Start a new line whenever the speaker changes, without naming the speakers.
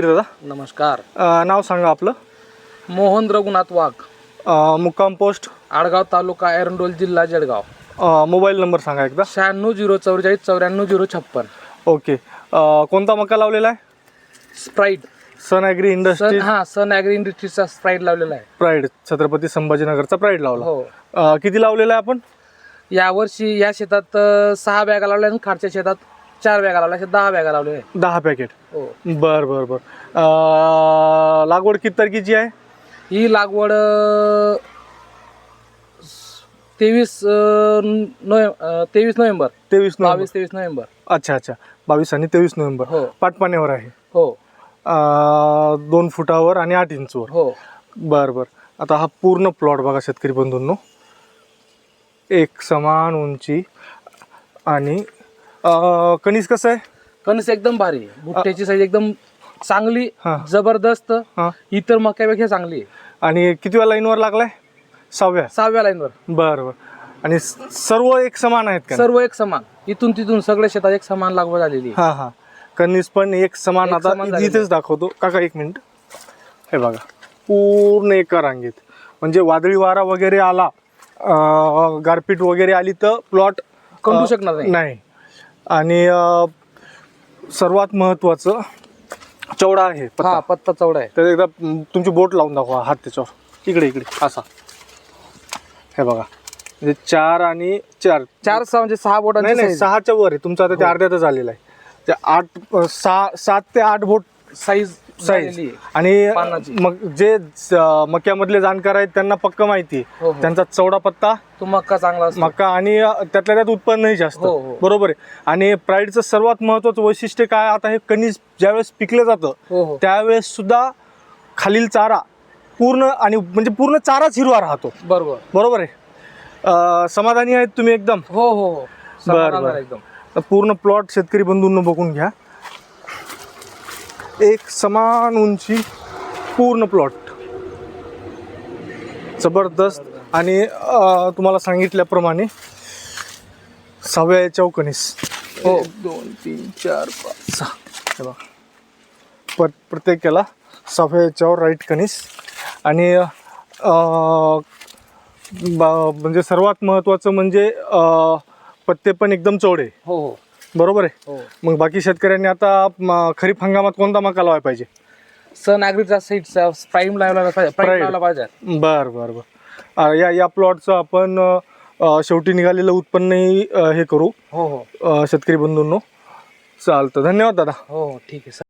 दादा
नमस्कार.
अ, नाव सांगा आपलं.
मोहन रघुनाथ वाघ.
अ, मुक्काम पोस्ट.
आडगाव तालुका एरंडोल जिल्हा जळगाव.
अ, मोबाईल नंबर सांगा एकदा.
शहाण्णव झिरो चौवेचाळीस चौऱ्याण्णव झिरो छप्पन.
ओके. अ, कोणता मका लावलेला आहे?
Sprite
Sun Agri industry
Sun हा सन ॲग्री इंडस्ट्रीजचा स्प्राईट लावलेला आहे.
प्राईड छत्रपती संभाजीनगरचा प्राईड लावला.
हो.
अ, किती लावलेला आहे आपण?
यावर्षी या शेतात अं, सहा बॅगा लावल्या आणि खाडच्या शेतात चार बॅगा लावल्या अशा दहा बॅगा लावल्या
दहा पॅकेट.
हो.
बर बर बर. अ, लागवड किती तारखेची आहे?
ही लागवड तेवीस नोव्हेंबर तेवीस नोव्हेंबर.
तेवीस नोव्हेंबर.
बावीस तेवीस नोव्हेंबर.
अच्छा अच्छा. बावीस आणि तेवीस नोव्हेंबर.
हो.
पाटपाण्यावर आहे.
हो.
अ, दोन फुटावर आणि आठ इंचवर.
हो.
बर बर. आता हा पूर्ण प्लॉट बघा शेतकरी बंधूंनो. एक समान उंची आणि अ, कणीस कसं आहे?
कणस एकदम भारी आहे. भुट्ट्याची साईज एकदम चांगली
हा.
जबरदस्त
हा.
इतर मक्यापेक्षा चांगली आहे.
आणि कितव्या लाईनवर लागलाय? सहाव्या.
सहाव्या लाईनवर
बर बर. आणि स- सर्व एक समान आहेत का?
सर्व एक समान. इथून तिथून सगळ्या शेतात एक समान लागवड झालेली आहे.
हा हा. कणीस पण एक समान
एक
आता
समान झालेलं
इथेच दाखवतो. काका एक मिनिट. हे बघा. पूर्ण एका रांगेत. म्हणजे वादळी वारा वगैरे आला अ, गारपीट वगैरे आली तर प्लॉट
कंडू शकणार नाही.
नाही. आणि सर्वात महत्वाचं चौडा आहे पत्ता.
हा पत्ता चौडा आहे.
तर एकदा तुमची बोट लावून दाखवा हात त्याच्यावर. इकडे इकडे असा. हे बघा. म्हणजे चार आणि चार.
चार सहा म्हणजे सहा
नाही
बोटांची
नाही सहाच्या वर आहे. तुमचं आता ते
हो.
अर्ध्यातच आलेलं आहे. ते आठ अ, सहा सात ते आठ बोट
साईज
साईज
झालेली आहे.
आणि
पानाची.
मग जे ज- मक्यामधले जाणकार आहेत त्यांना पक्क माहिती आहे.
हो, हो.
त्यांचा चौडा पत्ता
तो मक्का चांगला असतो.
मका आणि अ, त्यातल्या त्यात उत्पन्नही जास्त.
हो, हो.
बरोबर आहे. आणि प्राईडचं सर्वात महत्वाचं वैशिष्ट्य काय आता हे कणीस ज्यावेळेस पिकलं जातं
हो हो.
त्यावेळेस सुद्धा खालील चारा पूर्ण आणि म्हणजे पूर्ण चाराच हिरवा राहतो.
बरोबर.
बरोबर आहे. अ, समाधानी आहेत तुम्ही एकदम?
हो हो हो. समाधान
बरं.
आहे एकदम.
पूर्ण प्लॉट शेतकरी बंधूंनो बघून घ्या. एक समान उंची पूर्ण प्लॉट जबरदस्त. आणि तुम्हाला सांगितल्याप्रमाणे सहाव्या चौकणीस
हो.
दोन तीन चार पाच सहा. हे बघा. पर प्रत्येकाला सहाव्या याच्यावर राईट कणीस आणि म्हणजे सर्वात महत्त्वाचं म्हणजे पत्ते पण एकदम चौडे.
हो हो.
बरोबर आहे.
हो.
मग बाकी शेतकऱ्यांनी आता म, खरीप हंगामात कोणता मका लावायला पाहिजे?
सन ॲग्रीचा साईडचा प्राईम लावला पाहिजे प्राईम
Prime.
लावला पाहिजे.
बर बर बर. अ, या या प्लॉटचं आपण अ, शेवटी निघालेलं उत्पन्नही अ, हे करू.
हो हो.
अ, शेतकरी बंधूंनो चालतं. धन्यवाद दादा.
हो हो. ठीक आहे सर.